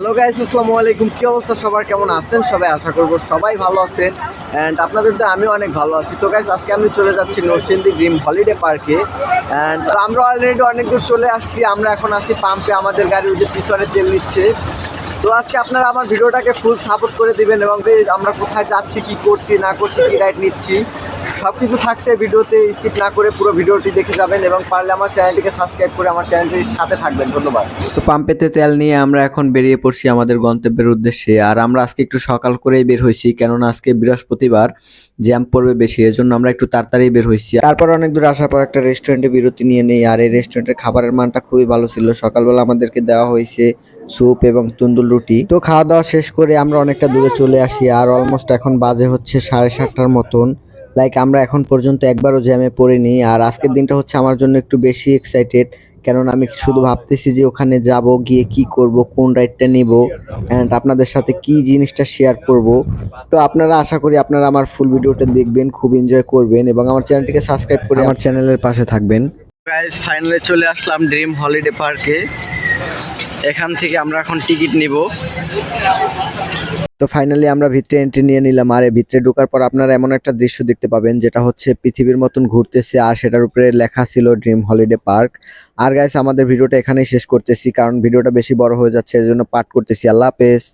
Hello guys আসসালামু আলাইকুম। কি অবস্থা সবার? কেমন আছেন? সবাই আশা করব সবাই ভালো আছেন। অ্যান্ড আপনাদের তো আমিও অনেক ভালো আছি। তো গাইস আজকে আমি চলে যাচ্ছি নরসিংদী ড্রিম হলিডে পার্কে অ্যান্ড আমরা অলরেডি অনেক দূর চলে আসছি। আমরা এখন আসি পাম্পে। আমাদের গাড়ি ওদের পিছনে তেল নিচ্ছে। তো আজকে আপনারা আমার ভিডিওটাকে ফুল সাপোর্ট করে দিবেন এবং আমরা কোথায় যাচ্ছি, কি করছি, না করছি, কি রাইড নিচ্ছি। সব কিছু থাকছে ভিডিওতে, স্কিপ না করে পুরো ভিডিওটি দেখে যাবেন এবং পারলে আমার চ্যানেলটিকে সাবস্ক্রাইব করে আমার চ্যানেলটির সাথে থাকবেন। ধন্যবাদ। তো পাম্পেতে তেল নিয়ে আমরা এখন বেরিয়ে পড়ছি আমাদের গন্তব্যের উদ্দেশ্যে। আর আমরা আজকে একটু সকাল করেই বের হয়েছি, কেননা আজকে বৃহস্পতিবার, জ্যাম পড়বে বেশি, এজন্য আমরা একটু তাড়াতাড়ি বের হয়েছি। তারপর অনেক দূর আসার পর একটা রেস্টুরেন্টে বিরতি নিয়ে নেই, আর এই রেস্টুরেন্টের খাবারের মানটা খুবই ভালো ছিল। সকালবেলা আমাদেরকে দেওয়া হয়েছে স্যুপ এবং তুন্দুল রুটি। তো খাওয়া দাওয়া শেষ করে আমরা অনেকটা দূরে চলে আসি, আর অলমোস্ট এখন বাজে হচ্ছে সাড়ে সাতটার মতন। লাইক আমরা এখন পর্যন্ত একবারও জ্যামে পড়িনি আর আজকের দিনটা হচ্ছে আমার জন্য একটু বেশি এক্সাইটেড কেননা আমি শুধু ভাবতেছি যে ওখানে যাব গিয়ে কি করব কোন রাইডটা নিব অ্যান্ড আপনাদের সাথে কি জিনিসটা শেয়ার করব। তো আপনারা আশা করি আপনারা আমার ফুল ভিডিওটা দেখবেন খুব এনজয় করবেন এবং আমার চ্যানেলটিকে সাবস্ক্রাইব করে আমার চ্যানেলের পাশে থাকবেন। গাইস ফাইনালি চলে আসলাম ড্রিম হলিডে পার্কে এখান থেকে আমরা এখন টিকিট নিব। তো ফাইনালি আমরা ভিতরে এন্ট্রি নিয়ে নিলাম। আর ভিতরে ঢোকার পর আপনারা এমন একটা দৃশ্য দেখতে পাবেন, যেটা হচ্ছে পৃথিবীর মতন ঘুরতেছে আর সেটার উপরে লেখা ছিল ড্রিম হলিডে পার্ক আর গাইস আমাদের ভিডিওটা এখানেই শেষ করতেছি, কারণ ভিডিওটা বেশি বড় হয়ে যাচ্ছে এর জন্য পাঠ করতেছি। আল্লাহ হাফেজ।